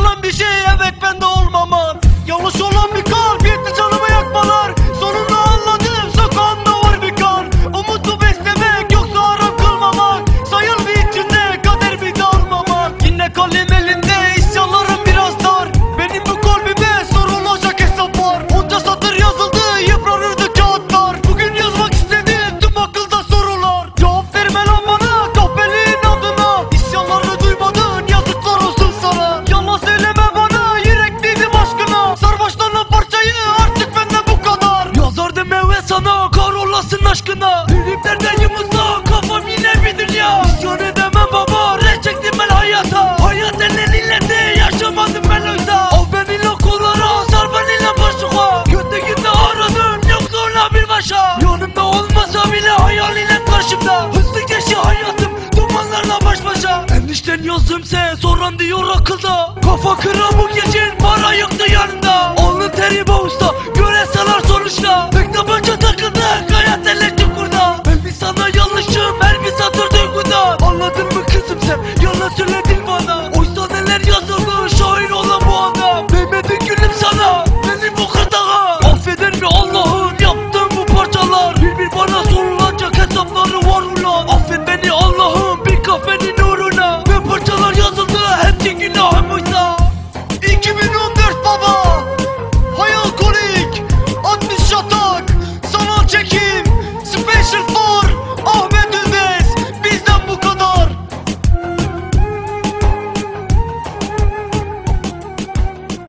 olan bir şey Allah'ın aşkına. Triplerden yumuzda kafam yine bilir ya İsyan edemem baba ne çektim ben hayata. Hayat elleriyle yaşamadım ben oysa Al beni lokolara sar beni lan başlığa Kötü günde aradın yok zorla bir başa. Yanımda olmasa bile hayaliyle karşımda Hızlı geçti hayatım dumanlarla baş başa. Enişten yazımse soran diyor akılda. Kafa kıran bu gece para yıktı yanımda Alnı teri bağusta göreseler sonuçta.